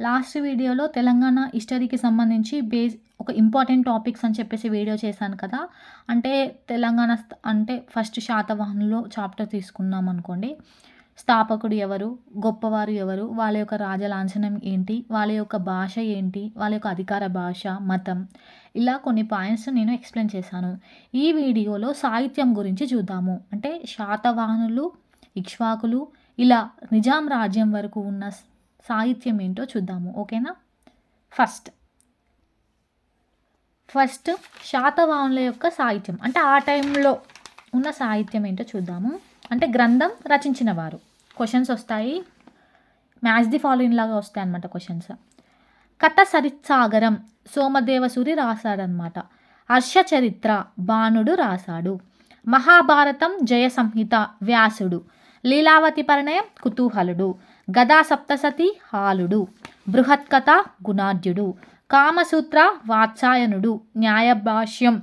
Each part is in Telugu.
లాస్ట్ వీడియోలో తెలంగాణ హిస్టరీకి సంబంధించి బేస్ ఒక ఇంపార్టెంట్ టాపిక్స్ అని చెప్పేసి వీడియో చేశాను కదా. అంటే తెలంగాణ అంటే ఫస్ట్ శాతవాహనులో చాప్టర్ తీసుకున్నాం అనుకోండి. స్థాపకుడు ఎవరు? గొప్పవారు ఎవరు? వాళ్ళ యొక్క రాజలాంఛనం ఏంటి? వాళ్ళ యొక్క భాష ఏంటి? వాళ్ళ యొక్క అధికార భాష మతం. ఇలా కొన్ని పాయింట్స్ నేను ఎక్స్ప్లెయిన్ చేశాను. ఈ వీడియోలో సాహిత్యం గురించి చూద్దాము. అంటే శాతవాహనులు ఇక్ష్వాకులు ఇలా నిజాం రాజ్యం వరకు ఉన్న సాహిత్యం ఏంటో చూద్దాము ఓకేనా? ఫస్ట్ ఫస్ట్ శాతవాహనుల యొక్క సాహిత్యం. అంటే ఆ టైంలో ఉన్న సాహిత్యం ఏంటో చూద్దాము. అంటే గ్రంథం రచించిన వారు. క్వశ్చన్స్ వస్తాయి. మ్యాచ్ ది ఫాలోయింగ్ లాగా వస్తాయి అన్నమాట క్వశ్చన్స్ కథ సరిత్సాగరం సోమదేవసూరి రాశాడనమాట హర్ష చరిత్ర బాణుడు రాశాడు. మహాభారతం జయ సంహిత వ్యాసుడు. లీలావతి పరిణయం కుతూహలుడు. గదా సప్తసతి హాలుడు. బృహత్కథ గుణార్జుడు. కామసూత్ర వాత్సాయనుడు. న్యాయభాష్యం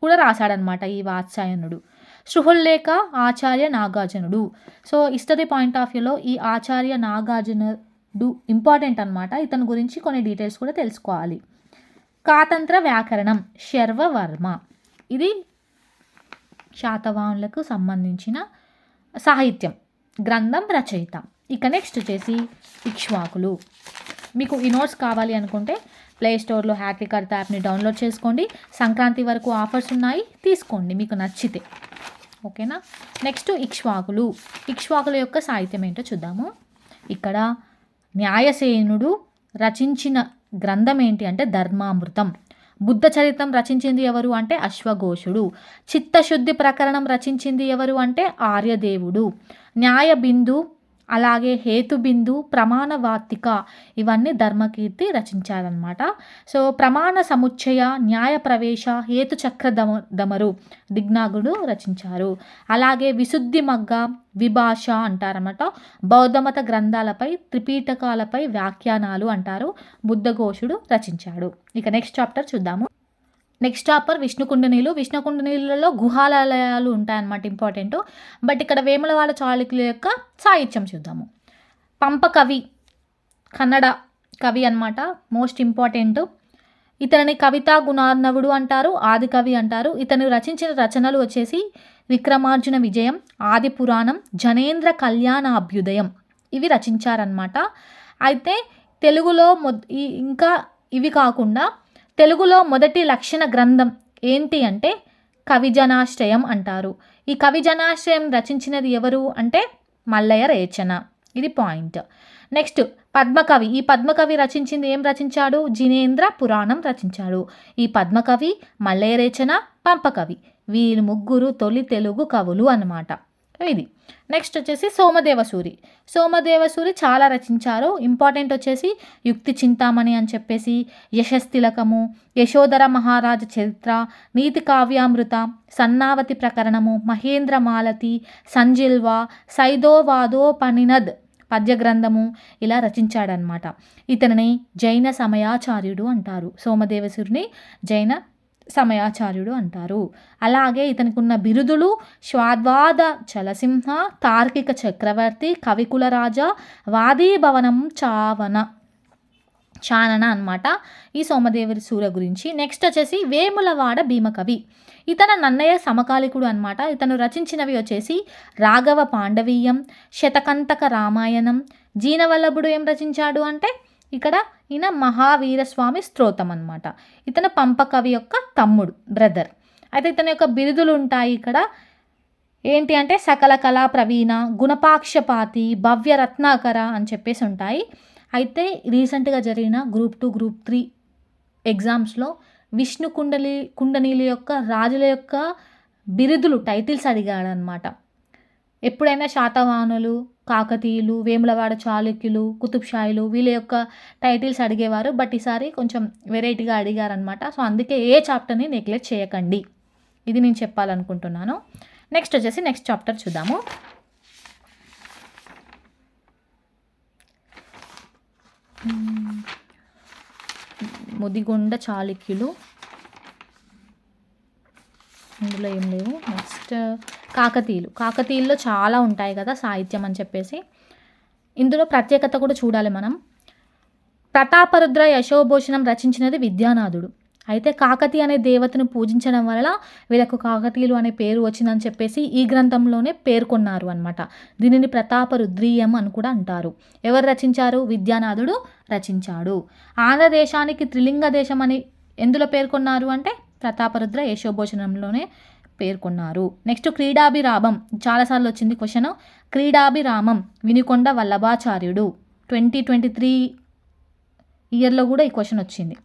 కూడా రాశాడనమాట ఈ వాత్సాయనుడు. సృహుల్లేఖ ఆచార్య నాగార్జునుడు. సో హిస్టరీ పాయింట్ ఆఫ్ వ్యూలో ఈ ఆచార్య నాగార్జునుడు ఇంపార్టెంట్ అనమాట ఇతని గురించి కొన్ని డీటెయిల్స్ కూడా తెలుసుకోవాలి. కాతంత్ర వ్యాకరణం. శర్వవర్మ. ఇది శాతవాహనులకు సంబంధించిన సాహిత్యం. గ్రంథం రచయిత. ఇక నెక్స్ట్ వచ్చేసి ఇక్ష్వాకులు. మీకు ఈ నోట్స్ కావాలి అనుకుంటే ప్లే స్టోర్లో హ్యాపీ కర్త యాప్ని డౌన్లోడ్ చేసుకోండి. సంక్రాంతి వరకు ఆఫర్స్ ఉన్నాయి. తీసుకోండి. మీకు నచ్చితే. ఓకేనా నెక్స్ట్ ఇక్ష్వాకులు. ఇక్ష్వాకుల యొక్క సాహిత్యం ఏంటో చూద్దాము. ఇక్కడ న్యాయసేనుడు రచించిన గ్రంథం ఏంటి అంటే ధర్మామృతం. బుద్ధ చరిత్రం రచించింది ఎవరు అంటే అశ్వఘోషుడు. చిత్తశుద్ధి ప్రకరణం రచించింది ఎవరు అంటే ఆర్యదేవుడు. న్యాయబిందు అలాగే హేతుబిందు ప్రమాణ వార్తిక ఇవన్నీ ధర్మకీర్తి రచించారనమాట సో ప్రమాణ సముచ్చయ న్యాయ ప్రవేశ హేతు చక్ర దమ దమరు దిగ్నాగుడు రచించారు. అలాగే విశుద్ధి మగ్గ విభాష అంటారన్నమాట. బౌద్ధమత గ్రంథాలపై త్రిపీఠకాలపై వ్యాఖ్యానాలు అంటారు బుద్ధఘోషుడు రచించాడు. ఇక నెక్స్ట్ చాప్టర్ చూద్దాము. నెక్స్ట్ చాప్టర్ విష్ణుకుండనీలు విష్ణుకుండనీలలో గుహాలయాలు ఉంటాయన్నమాట ఇంపార్టెంట్ బట్ ఇక్కడ వేములవాడ చాళుక్యుల యొక్క సాహిత్యం చూద్దాము. పంప కవి కన్నడ కవి అన్నమాట. మోస్ట్ ఇంపార్టెంట్ ఇతనిని కవితా గుణార్ణవుడు అంటారు ఆది కవి అంటారు. ఇతను రచించిన రచనలు వచ్చేసి విక్రమార్జున విజయం ఆది పురాణం జనేంద్ర కళ్యాణ అభ్యుదయం. ఇవి రచించారనమాట అయితే తెలుగులో మొ ఇంకా ఇవి కాకుండా తెలుగులో మొదటి లక్షణ గ్రంథం ఏంటి అంటే కవిజనాశ్రయం అంటారు. ఈ కవిజనాశ్రయం రచించినది ఎవరు అంటే మల్లయ్య రేచన. ఇది పాయింట్. నెక్స్ట్ పద్మకవి. ఈ పద్మకవి రచించింది ఏం రచించాడు? జినేంద్ర పురాణం రచించాడు. ఈ పద్మకవి మల్లయ్య రేచన పంపకవి. వీరు ముగ్గురు తొలి తెలుగు కవులు అన్నమాట. ఇది. నెక్స్ట్ వచ్చేసి సోమదేవసూరి. సోమదేవసూరి చాలా రచించారు. ఇంపార్టెంట్ వచ్చేసి యుక్తి చింతామణి అని చెప్పేసి యశస్తిలకము యశోధర మహారాజ చరిత్ర నీతి కావ్యామృత సన్నావతి ప్రకరణము మహేంద్ర మాలతి సైదోవాదో పనినద్ పద్యగ్రంథము ఇలా రచించాడనమాట ఇతనిని జైన సమయాచార్యుడు అంటారు. సోమదేవసురిని జైన సమయాచార్యుడు అంటారు. అలాగే ఇతనికి ఉన్న బిరుదులు శ్వాద్వాద చలసింహ తార్కిక చక్రవర్తి కవికుల రాజా వాదీభవనం చావన చానన అన్నమాట. ఈ సోమదేవి సూర్య గురించి. నెక్స్ట్ వచ్చేసి వేములవాడ భీమకవి. ఇతన నన్నయ్య సమకాలికుడు అన్నమాట. ఇతను రచించినవి వచ్చేసి రాఘవ పాండవీయం శతకంతక రామాయణం జీనవల్లభుడు ఏం రచించాడు అంటే ఇక్కడ ఈయన మహావీరస్వామి స్తోత్రం అనమాట ఇతను పంపకవి యొక్క తమ్ముడు బ్రదర్ అయితే ఇతని యొక్క బిరుదులు ఉంటాయి ఇక్కడ. ఏంటి అంటే సకల కళా ప్రవీణ గుణపాక్షపాతి భవ్య రత్నాకర అని చెప్పేసి ఉంటాయి. అయితే రీసెంట్గా జరిగిన గ్రూప్ టూ గ్రూప్ త్రీ ఎగ్జామ్స్లో విష్ణు కుండలి కుండనీల యొక్క రాజుల యొక్క బిరుదులు టైటిల్స్ అడిగాడనమాట ఎప్పుడైనా శాతవాహనులు కాకతీయులు వేములవాడ చాళుక్యులు కుతుబ్షాయిలు వీళ్ళ యొక్క టైటిల్స్ అడిగేవారు. బట్ ఈసారి కొంచెం వెరైటీగా అడిగారనమాట సో అందుకే ఏ చాప్టర్ని నెగ్లెక్ట్ చేయకండి. ఇది నేను చెప్పాలనుకుంటున్నాను. నెక్స్ట్ వచ్చేసి నెక్స్ట్ చాప్టర్ చూద్దాము. ముదిగొండ చాళుక్యులు. ఇందులో ఏం లేవు. నెక్స్ట్ కాకతీయులు. కాకతీయుల్లో చాలా ఉంటాయి కదా సాహిత్యం అని చెప్పేసి. ఇందులో ప్రత్యేకత కూడా చూడాలి మనం. ప్రతాపరుద్ర యశోభూషణం రచించినది విద్యానాథుడు. అయితే కాకతీ అనే దేవతను పూజించడం వల్ల వీళ్ళకు కాకతీయులు అనే పేరు వచ్చిందని చెప్పేసి ఈ గ్రంథంలోనే పేర్కొన్నారు అనమాట దీనిని ప్రతాపరుద్రీయం అని కూడా అంటారు. ఎవరు రచించారు? విద్యానాథుడు రచించాడు. ఆంధ్రదేశానికి త్రిలింగ దేశం అని ఎందులో పేర్కొన్నారు అంటే ప్రతాపరుద్ర యశోభోషణంలోనే పేర్కొన్నారు. నెక్స్ట్ క్రీడాభిరామం. చాలాసార్లు వచ్చింది క్వశ్చన్. క్రీడాభిరామం వినుకొండ వల్లభాచార్యుడు. ట్వంటీ ట్వంటీ త్రీ ఇయర్లో కూడా ఈ క్వశ్చన్ వచ్చింది.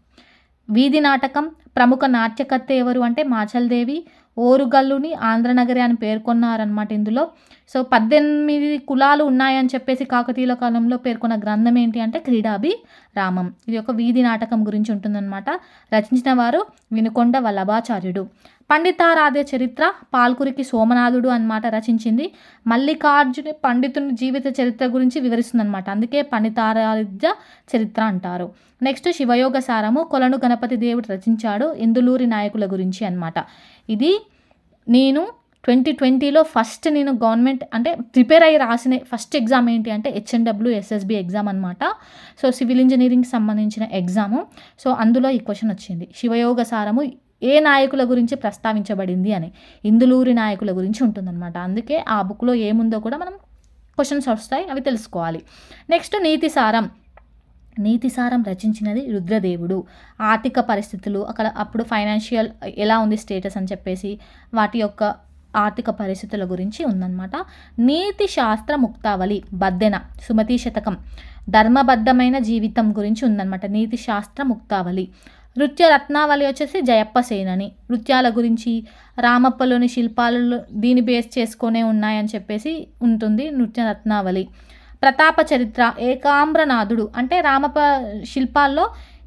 వీధి నాటకం ప్రముఖ నాట్యకర్త ఎవరు అంటే మాచల్దేవి. ఓరుగల్లుని ఆంధ్రనగరి అని పేర్కొన్నారనమాట ఇందులో. సో పద్దెనిమిది కులాలు ఉన్నాయని చెప్పేసి కాకతీయుల కాలంలో పేర్కొన్న గ్రంథం ఏంటి అంటే క్రీడాభి రామం ఇది ఒక వీధి నాటకం గురించి ఉంటుందన్నమాట. రచించిన వారు వినుకొండ వల్లభాచార్యుడు. పండితారాధ్య చరిత్ర పాల్కురికి సోమనాథుడు అనమాట రచించింది. మల్లికార్జుని పండితుని జీవిత చరిత్ర గురించి వివరిస్తుంది అనమాట అందుకే పండితారాధ్య చరిత్ర అంటారు. నెక్స్ట్ శివయోగ సారము కొలను గణపతి దేవుడు రచించాడు ఇందులూరి నాయకుల గురించి అన్నమాట. ఇది నేను ట్వంటీ ట్వంటీలో ఫస్ట్ నేను గవర్నమెంట్ అంటే ప్రిపేర్ అయ్యి రాసిన ఫస్ట్ ఎగ్జామ్ ఏంటి అంటే హెచ్ఎన్డబ్ల్యూ ఎస్ఎస్బి ఎగ్జామ్ అనమాట సో సివిల్ ఇంజనీరింగ్కి సంబంధించిన ఎగ్జాము. సో అందులో ఈ క్వశ్చన్ వచ్చింది. శివయోగ సారము ఏ నాయకుల గురించి ప్రస్తావించబడింది అని. ఇందులూరి నాయకుల గురించి ఉంటుందన్నమాట. అందుకే ఆ బుక్లో ఏముందో కూడా మనం క్వశ్చన్స్ వస్తాయి అవి తెలుసుకోవాలి. నెక్స్ట్ నీతి సారం. నీతిసారం రచించినది రుద్రదేవుడు. ఆర్థిక పరిస్థితులు అక్కడ అప్పుడు ఫైనాన్షియల్ ఎలా ఉంది స్టేటస్ అని చెప్పేసి వాటి యొక్క ఆర్థిక పరిస్థితుల గురించి ఉందన్నమాట. నీతి శాస్త్ర ముక్తావళి బద్దెన సుమతి శతకం. ధర్మబద్ధమైన జీవితం గురించి ఉందన్నమాట. నీతి శాస్త్ర ముక్తావళి. నృత్య రత్నావళి వచ్చేసి జయప్ప అని నృత్యాల గురించి రామప్పలోని శిల్పాలు దీని బేస్ చేసుకొనే ఉన్నాయని చెప్పేసి ఉంటుంది నృత్య రత్నావళి ప్రతాప చరిత్ర ఏకాంబ్రనాథుడు అంటే రామప శిల్పాల్లో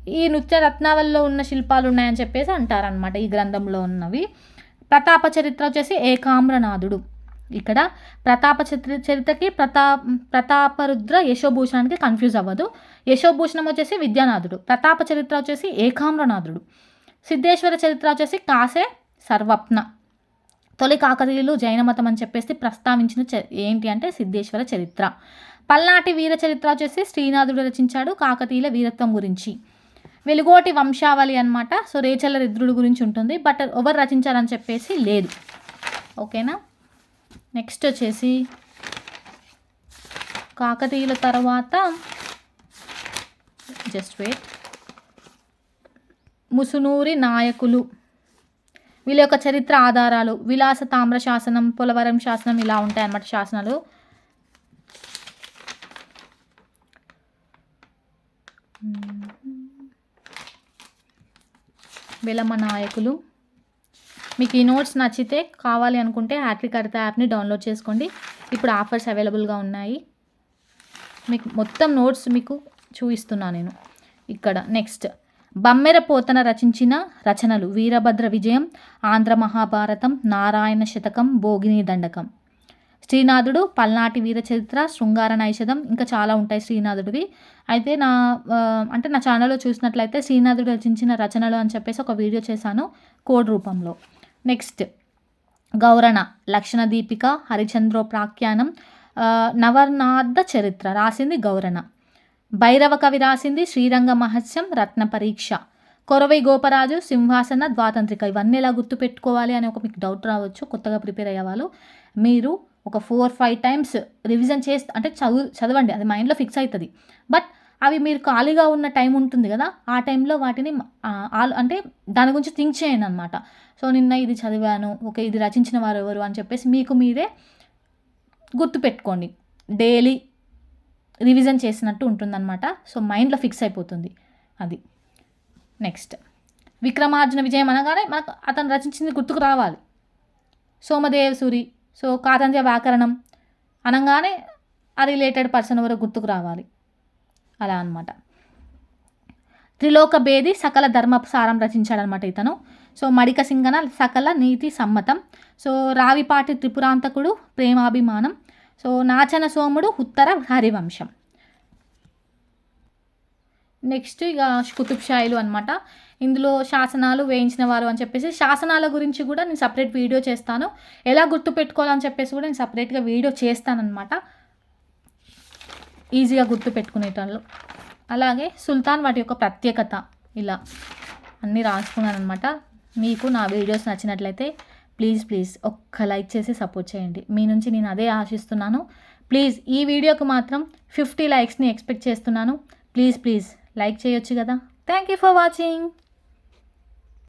ఈ నృత్య రత్నావళిలో ఉన్న శిల్పాలు ఉన్నాయని చెప్పేసి అంటారనమాట ఈ గ్రంథంలో ఉన్నవి. ప్రతాప చరిత్ర వచ్చేసి ఏకాంబ్రనాథుడు. ఇక్కడ ప్రతాప చరిత్ర చరిత్రకి ప్రతా ప్రతాపరుద్ర యశోభూషణానికి కన్ఫ్యూజ్ అవ్వదు. యశోభూషణం వచ్చేసి విద్యానాథుడు. ప్రతాప చరిత్ర వచ్చేసి ఏకామ్రనాథుడు. సిద్ధేశ్వర చరిత్ర వచ్చేసి కాసే సర్వప్న. తొలి కాకతీయులు జైన మతం అని చెప్పేసి ప్రస్తావించిన చ ఏంటి అంటే సిద్ధేశ్వర చరిత్ర. పల్నాటి వీర చరిత్ర వచ్చేసి శ్రీనాథుడు రచించాడు కాకతీయుల వీరత్వం గురించి. వెలుగోటి వంశావళి అనమాట సో రేచల్ల రుద్రుడు గురించి ఉంటుంది. బట్ ఎవరు రచించారని చెప్పేసి లేదు. ఓకేనా? నెక్స్ట్ వచ్చేసి కాకతీయుల తర్వాత జస్ట్ వెయిట్. ముసునూరి నాయకులు. వీళ్ళ యొక్క చరిత్ర ఆధారాలు విలాస తామ్ర శాసనం పోలవరం శాసనం ఇలా ఉంటాయి అన్నమాట శాసనాలు. వెలమ నాయకులు. మీకు ఈ నోట్స్ నచ్చితే కావాలి అనుకుంటే హ్యాట్రిక్ యాప్ని డౌన్లోడ్ చేసుకోండి. ఇప్పుడు ఆఫర్స్ అవైలబుల్గా ఉన్నాయి. మీకు మొత్తం నోట్స్ మీకు చూపిస్తున్నాను నేను. ఇక్కడ నెక్స్ట్. బమ్మెర పోతన రచించిన రచనలు. వీరభద్ర విజయం ఆంధ్ర మహాభారతం నారాయణ శతకం భోగిని దండకం. శ్రీనాథుడు పల్నాటి వీర చరిత్ర శృంగార నైషధం ఇంకా చాలా ఉంటాయి శ్రీనాథుడివి. అయితే నా అంటే నా ఛానల్లో చూసినట్లయితే శ్రీనాథుడు రచించిన రచనలు అని చెప్పేసి ఒక వీడియో చేశాను కోడ్ రూపంలో. నెక్స్ట్ గౌరణ లక్షణ దీపిక హరిచంద్రోపాఖ్యానం ప్రాఖ్యానం నవర్నాథ చరిత్ర రాసింది గౌరణ. భైరవ కవి రాసింది శ్రీరంగ మహత్యం రత్న పరీక్ష. కొరవై గోపరాజు సింహాసన ద్వాతంత్రిక ఇవన్నీ ఎలా గుర్తుపెట్టుకోవాలి అని ఒక మీకు డౌట్ రావచ్చు కొత్తగా ప్రిపేర్ అయ్యే వాళ్ళు. మీరు ఒక ఫోర్ ఫైవ్ టైమ్స్ రివిజన్ చేస్తే అంటే చదువు చదవండి అది మైండ్లో ఫిక్స్ అవుతుంది బట్ అవి మీరు ఖాళీగా ఉన్న టైం ఉంటుంది కదా ఆ టైంలో వాటిని ఆల్- అంటే దాని గురించి థింక్ చేయండి అనమాట సో నిన్న ఇది చదివాను ఓకే ఇది రచించిన వారు ఎవరు అని చెప్పేసి మీకు మీరే గుర్తుపెట్టుకోండి డైలీ రివిజన్ చేసినట్టు ఉంటుందన్నమాట. సో మైండ్లో ఫిక్స్ అయిపోతుంది అది. నెక్స్ట్. విక్రమార్జున విజయం అనగానే మనకు అతను రచించింది గుర్తుకు రావాలి. సోమదేవ సూరి సో కాతంత్య వ్యాకరణం అనగానే ఆ రిలేటెడ్ పర్సన్ ఎవరో గుర్తుకు రావాలి. అలా అనమాట త్రిలోక భేది సకల ధర్మ సారం రచించాడనమాట ఇతను. సో మడిక సింగన సకల నీతి సమ్మతం. సో రావిపాటి త్రిపురాంతకుడు ప్రేమాభిమానం. సో నాచన సోముడు ఉత్తర హరివంశం. నెక్స్ట్ ఇక కుతుబ్షాయిలు అనమాట ఇందులో శాసనాలు వేయించిన వారు అని చెప్పేసి శాసనాల గురించి కూడా నేను సపరేట్ వీడియో చేస్తాను. ఎలా గుర్తుపెట్టుకోవాలని చెప్పేసి కూడా నేను సపరేట్గా వీడియో చేస్తానన్నమాట. ఈజీగా గుర్తు పెట్టుకునేటోళ్ళు అలాగే సుల్తాన్ వాటి యొక్క ప్రత్యేకత ఇలా అన్నీ రాసుకున్నాను అనమాట మీకు నా వీడియోస్ నచ్చినట్లయితే ప్లీజ్ ప్లీజ్ ఒక్క లైక్ చేసి సపోర్ట్ చేయండి. మీ నుంచి నేను అదే ఆశిస్తున్నాను. ప్లీజ్ ఈ వీడియోకి మాత్రం ఫిఫ్టీ లైక్స్ని ఎక్స్పెక్ట్ చేస్తున్నాను. ప్లీజ్ ప్లీజ్ లైక్ చేయొచ్చు కదా. Thank you for watching.